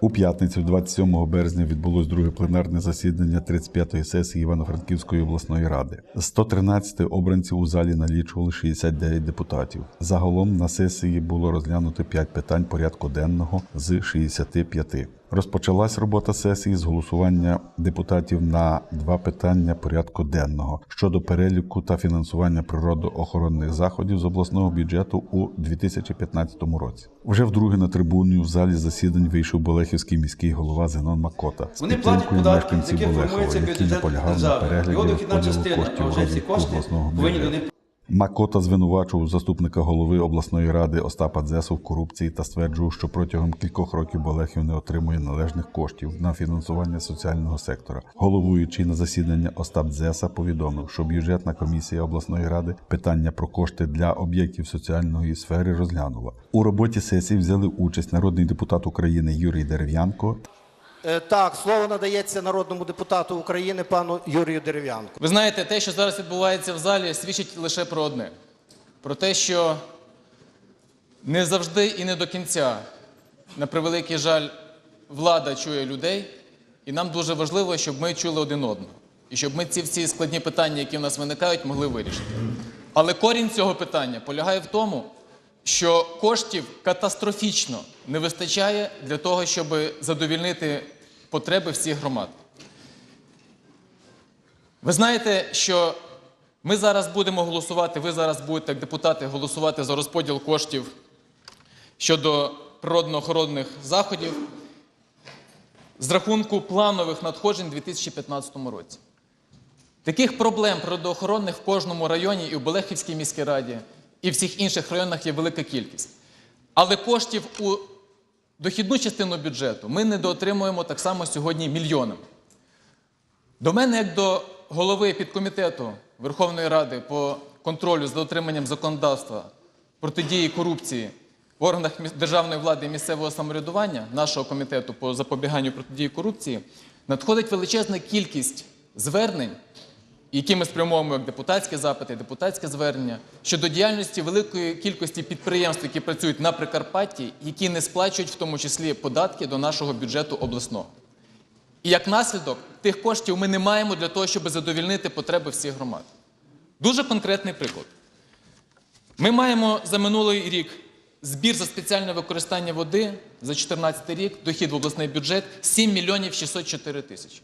У п'ятницю, 27 березня, відбулось друге пленарне засідання 35-ї сесії Івано-Франківської обласної ради. З 113 обранців у залі налічували 69 депутатів. Загалом на сесії було розглянуто 5 питань порядку денного з 65. Розпочалась робота сесії з голосування депутатів на два питання порядку денного щодо переліку та фінансування природоохоронних заходів з обласного бюджету у 2015 році. Вже вдруге на трибуну в залі засідань вийшов Болехівський міський голова Зенон Макота з Вони платять підтримкою мешканців Болехова, які наполягали на перегляді розподілу коштів розвитку обласного бюджету. Макота звинувачував заступника голови обласної ради Остапа Дзесу в корупції та стверджував, що протягом кількох років Болехів не отримує належних коштів на фінансування соціального сектора. Головуючий на засідання Остап Дзеса повідомив, що бюджетна комісія обласної ради питання про кошти для об'єктів соціальної сфери розглянула. У роботі сесії взяли участь народний депутат України Юрій Дерев'янко Так, слово надається народному депутату України пану Юрію Дерев'янку. Ви знаєте, те, що зараз відбувається в залі, свідчить лише про одне: про те, що не завжди і не до кінця, на превеликий жаль, влада чує людей, і нам дуже важливо, щоб ми чули один одного. І щоб ми ці всі складні питання, які в нас виникають, могли вирішити. Але корінь цього питання полягає в тому, що коштів катастрофічно не вистачає для того, щоб задовільнити потреби всіх громад. Ви знаєте, що ми зараз будемо голосувати, ви зараз будете, як депутати, голосувати за розподіл коштів щодо природно-охоронних заходів з рахунку планових надходжень у 2015 році. Таких проблем природоохоронних в кожному районі і в Болехівській міській раді, і в всіх інших районах є велика кількість. Але коштів у дохідну частину бюджету ми недоотримуємо так само сьогодні мільйонами. До мене, як до голови підкомітету Верховної Ради по контролю за дотриманням законодавства протидії корупції в органах державної влади і місцевого самоврядування нашого комітету по запобіганню протидії корупції надходить величезна кількість звернень, які ми спрямовуємо як депутатські запити, депутатське звернення щодо діяльності великої кількості підприємств, які працюють на Прикарпатті, які не сплачують в тому числі податки до нашого бюджету обласного. І як наслідок тих коштів ми не маємо для того, щоб задовільнити потреби всіх громад. Дуже конкретний приклад. Ми маємо за минулий рік збір за спеціальне використання води за 2014 рік, дохід в обласний бюджет 7 мільйонів 604 тисячі.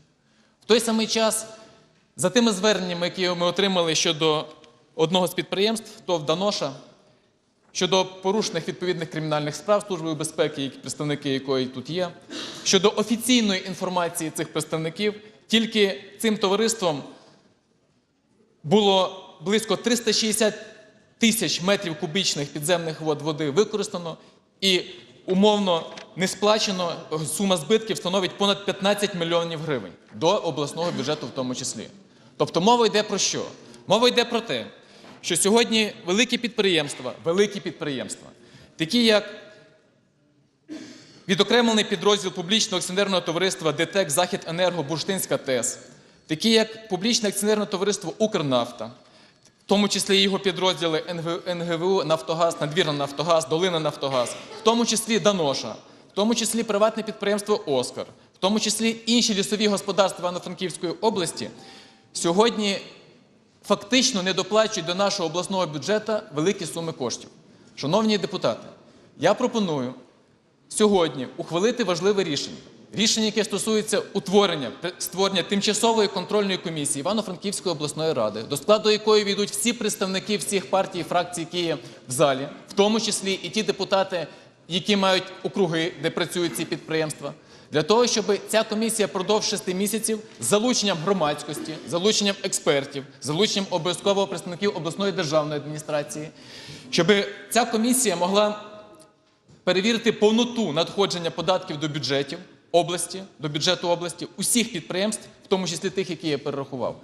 В той самий час, за тими зверненнями, які ми отримали щодо одного з підприємств, ТОВ Даноша, щодо порушених відповідних кримінальних справ Службою безпеки, представники якої тут є, щодо офіційної інформації цих представників, тільки цим товариством було близько 360 тисяч метрів кубічних підземних вод води використано і умовно не сплачено сума збитків становить понад 15 мільйонів гривень до обласного бюджету в тому числі. Тобто мова йде про що? Мова йде про те, що сьогодні великі підприємства, великі підприємства, такі як відокремлений підрозділ публічного акціонерного товариства ДТЕК Захід Енерго Бурштинська ТЕС, такі як публічне акціонерне товариство Укрнафта, в тому числі його підрозділи НГ- НГВУ Нафтогаз, Надвірна Нафтогаз, Долина Нафтогаз, в тому числі Даноша, в тому числі приватне підприємство Оскар, в тому числі інші лісові господарства Івано-Франківської області, сьогодні фактично не доплачують до нашого обласного бюджету великі суми коштів. Шановні депутати, я пропоную сьогодні ухвалити важливе рішення. Рішення, яке стосується утворення створення тимчасової контрольної комісії Івано-Франківської обласної ради, до складу якої війдуть всі представники всіх партій і фракцій, які є в залі, в тому числі і ті депутати, які мають округи, де працюють ці підприємства, для того, щоб ця комісія продовж шести місяців з залученням громадськості, залученням експертів, залученням обов'язково представників обласної державної адміністрації, щоб ця комісія могла перевірити повноту надходження податків до бюджетів області, до бюджету області, усіх підприємств, в тому числі тих, які я перерахував.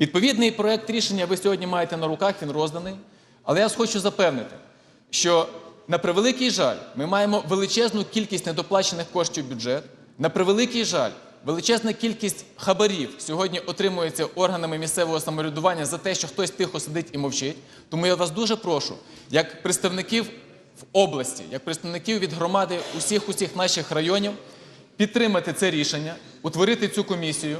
Відповідний проект рішення ви сьогодні маєте на руках, він розданий. Але я хочу запевнити, що на превеликий жаль, ми маємо величезну кількість недоплачених коштів в бюджет. На превеликий жаль, величезна кількість хабарів сьогодні отримується органами місцевого самоврядування за те, що хтось тихо сидить і мовчить. Тому я вас дуже прошу, як представників в області, як представників від громади усіх усіх наших районів, підтримати це рішення, утворити цю комісію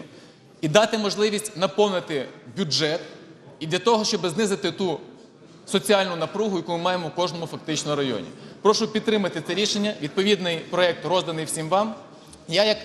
і дати можливість наповнити бюджет і для того, щоб знизити ту соціальну напругу, яку ми маємо в кожному фактично районі. Прошу підтримати це рішення. Відповідний проект розданий всім вам. Я як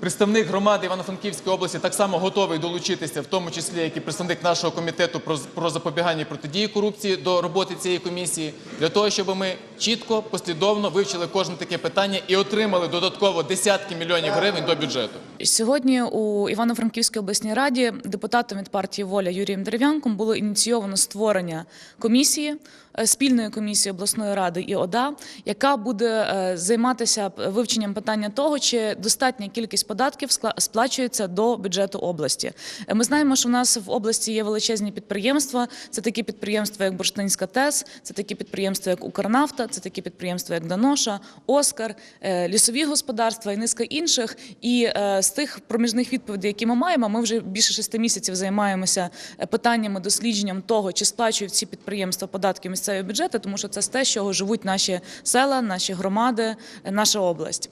представник громади Івано-Франківської області так само готовий долучитися, в тому числі як і представник нашого комітету про, про запобігання і протидії корупції до роботи цієї комісії, для того, щоб ми чітко, послідовно вивчили кожне таке питання і отримали додатково десятки мільйонів гривень до бюджету. Сьогодні у Івано-Франківській обласній раді депутатом від партії Воля Юрієм Дерев'янком було ініційовано створення комісії, е, спільної комісії обласної ради і ОДА, яка буде е, займатися вивченням питання того, чи достатня кількість податків сплачується до бюджету області. Е, Ми знаємо, що в нас в області є величезні підприємства. Це такі підприємства, як Бурштинська ТЕС, це такі підприємства, як Укрнафта, це такі підприємства, як Даноша, Оскар, е, лісові господарства і низка інших. І е, з тих проміжних відповідей, які ми маємо, ми вже більше шести місяців займаємося питаннями, дослідженням того, чи сплачують ці підприємства податки місцеві бюджети, тому що це те, з чого живуть наші села, наші громади, наша область.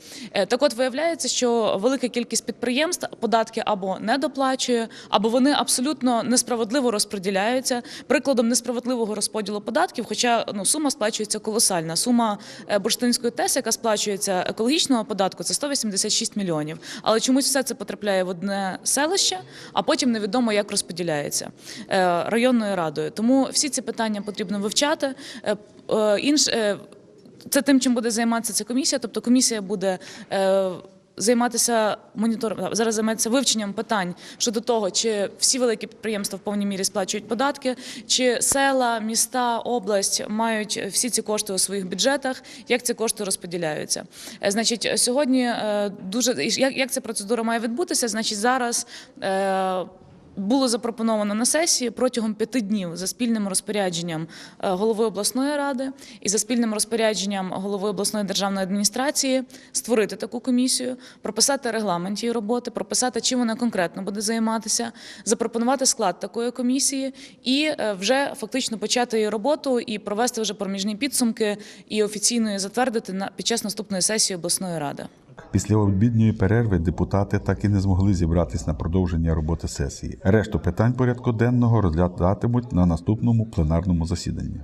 Так от виявляється, що велика кількість підприємств податки або не доплачує, або вони абсолютно несправедливо розподіляються. Прикладом несправедливого розподілу податків, хоча ну сума сплачується колосальна. Сума е, бурштинської ТЕС, яка сплачується екологічного податку, це 186 мільйонів. Але чомусь все це потрапляє в одне селище, а потім невідомо як розподіляється е, районною радою. Тому всі ці питання потрібно вивчати. Е, Інш це тим, чим буде займатися ця комісія. Тобто комісія буде. Е, Займатися монітором зараз займається вивченням питань щодо того, чи всі великі підприємства в повній мірі сплачують податки, чи села, міста, область мають всі ці кошти у своїх бюджетах, як ці кошти розподіляються. Е, Значить, сьогодні е, дуже як, як ця процедура має відбутися? Значить, зараз. Було запропоновано на сесії протягом п'яти днів за спільним розпорядженням е, голови обласної ради і за спільним розпорядженням голови обласної державної адміністрації створити таку комісію, прописати регламент її роботи, прописати, чим вона конкретно буде займатися, запропонувати склад такої комісії і е, вже фактично почати її роботу і провести вже проміжні підсумки і офіційно її затвердити під час наступної сесії обласної ради. Після обідньої перерви депутати так і не змогли зібратись на продовження роботи сесії. Решту питань порядку денного розглядатимуть на наступному пленарному засіданні.